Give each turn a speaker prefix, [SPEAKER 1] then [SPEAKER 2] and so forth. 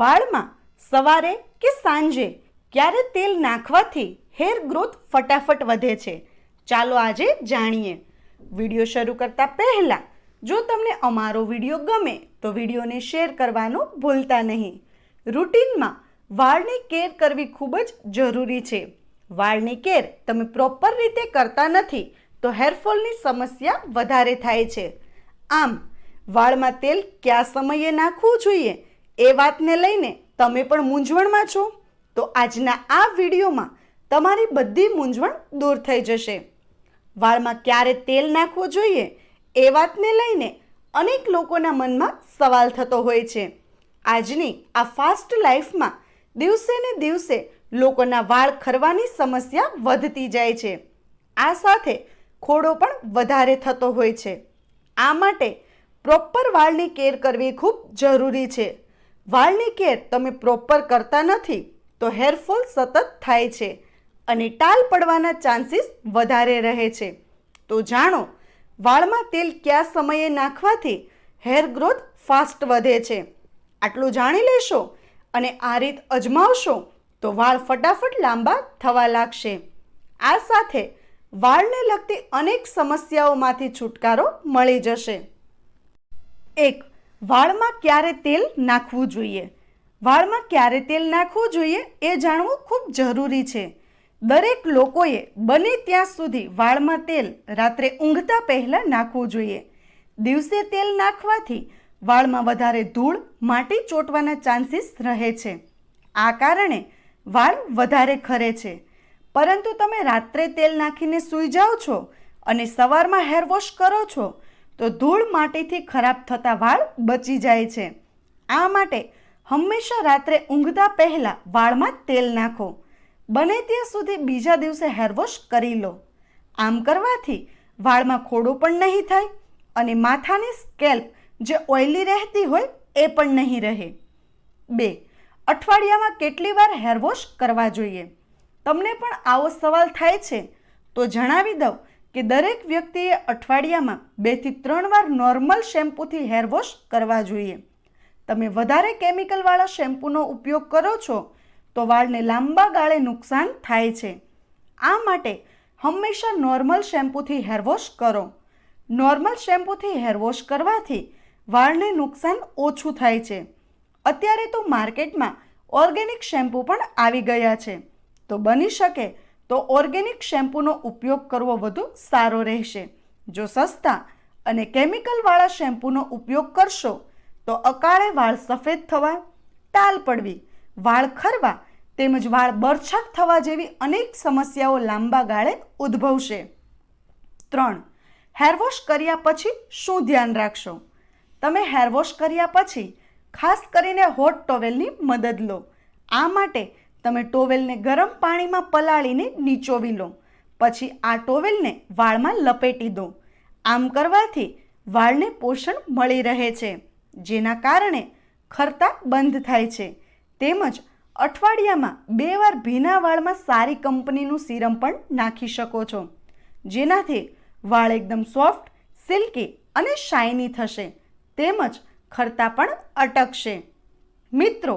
[SPEAKER 1] વાળમાં સવારે કે સાંજે ક્યારે તેલ નાખવાથી હેર ગ્રોથ ફટાફટ વધે છે? ચાલો આજે જાણીએ. વીડિયો શરૂ કરતા પહેલાં, જો તમને અમારો વીડિયો ગમે, તો વિડીયોને શેર કરવાનું ભૂલતા નહીં. રૂટિનમાં વાળની કેર કરવી ખૂબ જ જરૂરી છે. વાળની કેર તમે પ્રોપર રીતે કરતા નથી, તો હેરફોલની સમસ્યા વધારે થાય છે. આમ, વાળમાં તેલ કયા સમયે નાખવું જોઈએ? એ વાતને લઈને તમે પણ મૂંઝવણમાં છો? તો આજના આ વિડીયોમાં તમારી બધી મૂંઝવણ દૂર થઈ જશે. વાળમાં ક્યારે તેલ નાખવું જોઈએ એ વાતને લઈને અનેક લોકોના મનમાં સવાલ થતો હોય છે. આજની આ ફાસ્ટ લાઈફમાં દિવસે ને દિવસે લોકોના વાળ ખરવાની સમસ્યા વધતી જાય છે. આ સાથે ખોડો પણ વધારે થતો હોય છે. આ માટે પ્રોપર વાળની કેર કરવી ખૂબ જરૂરી છે. વાળની કેર તમે પ્રોપર કરતા નથી, તો હેરફોલ સતત થાય છે અને ટાલ પડવાના ચાન્સીસ વધારે રહે છે. તો જાણો, વાળમાં તેલ કયા સમયે નાખવાથી હેર ગ્રોથ ફાસ્ટ વધે છે. આટલું જાણી લેશો અને આ રીત અજમાવશો, તો વાળ ફટાફટ લાંબા થવા લાગશે. આ સાથે વાળને લગતી અનેક સમસ્યાઓમાંથી છુટકારો મળી જશે. એક વાળમાં ક્યારે તેલ નાખવું જોઈએ? વાળમાં ક્યારે તેલ નાખવું જોઈએ એ જાણવું ખૂબ જરૂરી છે. દરેક લોકોએ બને ત્યાં સુધી વાળમાં તેલ રાત્રે ઊંઘતા પહેલાં નાખવું જોઈએ. દિવસે તેલ નાખવાથી વાળમાં વધારે ધૂળ, માટી ચોંટવાના ચાન્સીસ રહે છે. આ કારણે વાળ વધારે ખરે છે. પરંતુ તમે રાત્રે તેલ નાખીને સૂઈ જાઓ છો અને સવારમાં હેર વોશ કરો છો તો ધૂળ માટીથી ખરાબ થતા વાળ બચી જાય છે. આ માટે હંમેશા રાત્રે ઊંઘતા પહેલાં વાળમાં તેલ નાખો. બને ત્યાં સુધી બીજા દિવસે હેરવોશ કરી લો. આમ કરવાથી વાળમાં ખોડો પણ નહીં થાય અને માથાની સ્કેલ્પ જે ઓઇલી રહેતી હોય એ પણ નહીં રહે. બે, અઠવાડિયામાં કેટલી વાર હેરવોશ કરવા જોઈએ? તમને પણ આવો સવાલ થાય છે, તો જણાવી દઉં કે દરેક વ્યક્તિએ અઠવાડિયામાં બેથી ત્રણ વાર નોર્મલ શેમ્પૂથી હેરવોશ કરવા જોઈએ. તમે વધારે કેમિકલવાળા શેમ્પૂનો ઉપયોગ કરો છો, તો વાળને લાંબા ગાળે નુકસાન થાય છે. આ માટે હંમેશા નોર્મલ શેમ્પૂથી હેરવોશ કરો. નોર્મલ શેમ્પૂથી હેરવોશ કરવાથી વાળને નુકસાન ઓછું થાય છે. અત્યારે તો માર્કેટમાં ઓર્ગેનિક શેમ્પૂ પણ આવી ગયા છે. તો બની શકે તો ઓર્ગેનિક શેમ્પૂનો ઉપયોગ કરવો વધુ સારો રહેશે. જો સસ્તા અને કેમિકલવાળા શેમ્પૂનો ઉપયોગ કરશો, તો અકાળે વાળ સફેદ થવા ટાલ પડવી, વાળ ખરવા તેમજ વાળ બરછાક થવા જેવી અનેક સમસ્યાઓ લાંબા ગાળે ઉદ્ભવશે. ત્રણ હેરવોશ કર્યા પછી શું ધ્યાન રાખશો? તમે હેરવોશ કર્યા પછી ખાસ કરીને હોટ ટોવેલની મદદ લો. આ માટે તમે ટોવેલને ગરમ પાણીમાં પલાળીને નીચોવી લો. પછી આ ટોવેલને વાળમાં લપેટી દો. આમ કરવાથી વાળને પોષણ મળી રહે છે, જેના કારણે ખરતા બંધ થાય છે. તેમજ અઠવાડિયામાં બે વાર ભીના વાળમાં સારી કંપનીનું સિરમ પણ નાખી શકો છો, જેનાથી વાળ એકદમ સોફ્ટ, સિલ્કી અને શાઇની થશે. તેમજ ખરતા પણ અટકશે. મિત્રો